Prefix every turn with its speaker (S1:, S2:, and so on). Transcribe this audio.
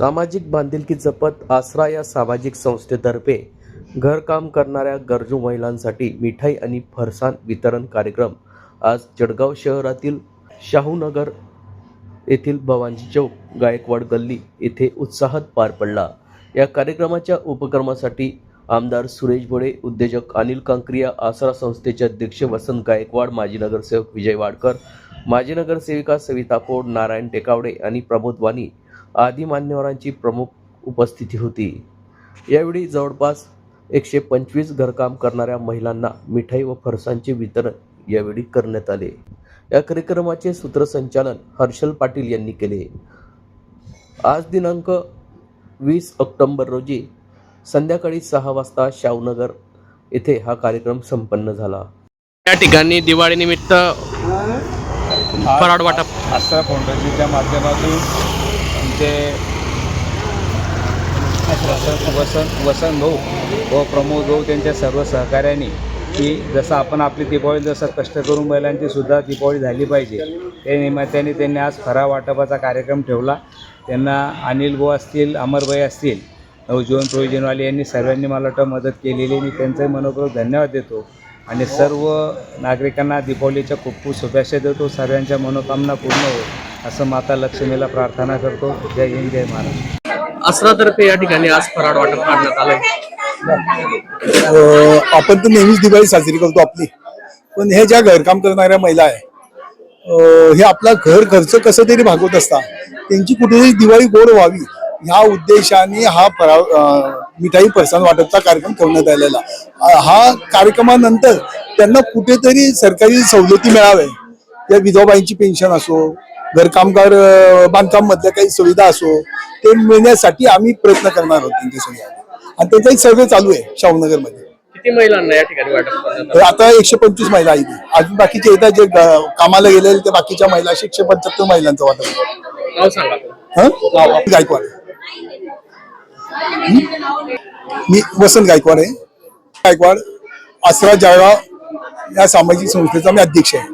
S1: सामाजिक बांधिलकी जपत आसरा या सामाजिक संस्थेतर्फे घरकाम करणाऱ्या गरजू महिलांसाठी मिठाई आणि फरसाण वितरण कार्यक्रम आज जळगाव शहरातील शाहूनगर येथील भवानी चौक गायकवाड गल्ली येथे उत्साहात पार पडला. या कार्यक्रमाच्या उपक्रमासाठी आमदार सुरेश भोळे उद्योजक अनिल कांक्रिया आसरा संस्थेचे अध्यक्ष वसंत गायकवाड माजी नगरसेवक विजय वाडकर माजी नगरसेविका सविता फोड नारायण टेकावडे आणि प्रमोद वाणी आदी मान्यवरांची प्रमुख उपस्थिती होती यावेळी जवळपास एकशे पंचवीस घरकाम करणाऱ्या महिलांना मिठाई व फरसांचे वितरण यावेळी करण्यात आले या कार्यक्रमाचे सूत्रसंचालन हर्षल पाटील यांनी केले आज दिनांक वीस ऑक्टोंबर रोजी संध्याकाळी सहा वाजता शाहूनगर येथे हा कार्यक्रम संपन्न झाला या ठिकाणी दिवाळीनिमित्त फराळ वाटप
S2: आस्था फाउंडेशनच्या माध्यमातून आमचे वसंत वसंत वसंत भाऊ व प्रमोद भाऊ त्यांच्या सर्व सहकाऱ्यांनी की जसं आपण आपली दीपावली जसं कष्ट करून बैलांची सुद्धा दीपावली झाली पाहिजे. त्या निमित्ताने त्यांनी आज खरा वाटपाचा कार्यक्रम ठेवला. त्यांना अनिल भाऊ असतील अमरभाई असतील नवजीवन प्रयोजनवाले यांनी सर्वांनी मला वाटतं मदत केलेली मी त्यांचाही मनोपूर्वक धन्यवाद देतो. आणि सर्व नागरिकांना दीपावलीच्या खूप खूप शुभेच्छा देतो. सर्वांच्या मनोकामना पूर्ण हो असं माता लक्ष्मीला प्रार्थना करतो. जय हिंद जय महाराष्ट्र
S1: आसरातर्फे या ठिकाणी आज फराळ वाटप करण्यात आलंय.
S3: आपण तर नेहमीच दिवाळी साजरी करतो आपली. पण हे ज्या घरकाम करणाऱ्या महिला आहे हे आपला घर खर्च कसं तरी भागवत असतात. त्यांची कुठेतरी दिवाळी गोड व्हावी. ह्या उद्देशाने हा अ, मिठाई फरसाण वाटपचा कार्यक्रम करण्यात आलेला हा कार्यक्रमानंतर त्यांना कुठेतरी सरकारी सवलती मिळाव्या त्या विधवाबाईंची पेन्शन असो घरकामगार अ, बांधकाम मधल्या काही सुविधा असो ते मिळण्यासाठी आम्ही प्रयत्न करणार आहोत त्यांच्यासोबत आणि त्यांचा एक सर्वे चालू आहे शाहूनगरमध्ये
S1: किती महिलांना या ठिकाणी वाटप
S3: आता एकशे पंचवीस महिला आहेत. अजून बाकीचे येतात जे कामाला गेलेले ते बाकीच्या महिला एकशे पंच्याहत्तर महिलांचं वाटप हं? गायकवाड? मी वसंत गायकवाड आहे. गायकवाड आसरा जळगाव या सामाजिक संस्थेचा मी अध्यक्ष आहे.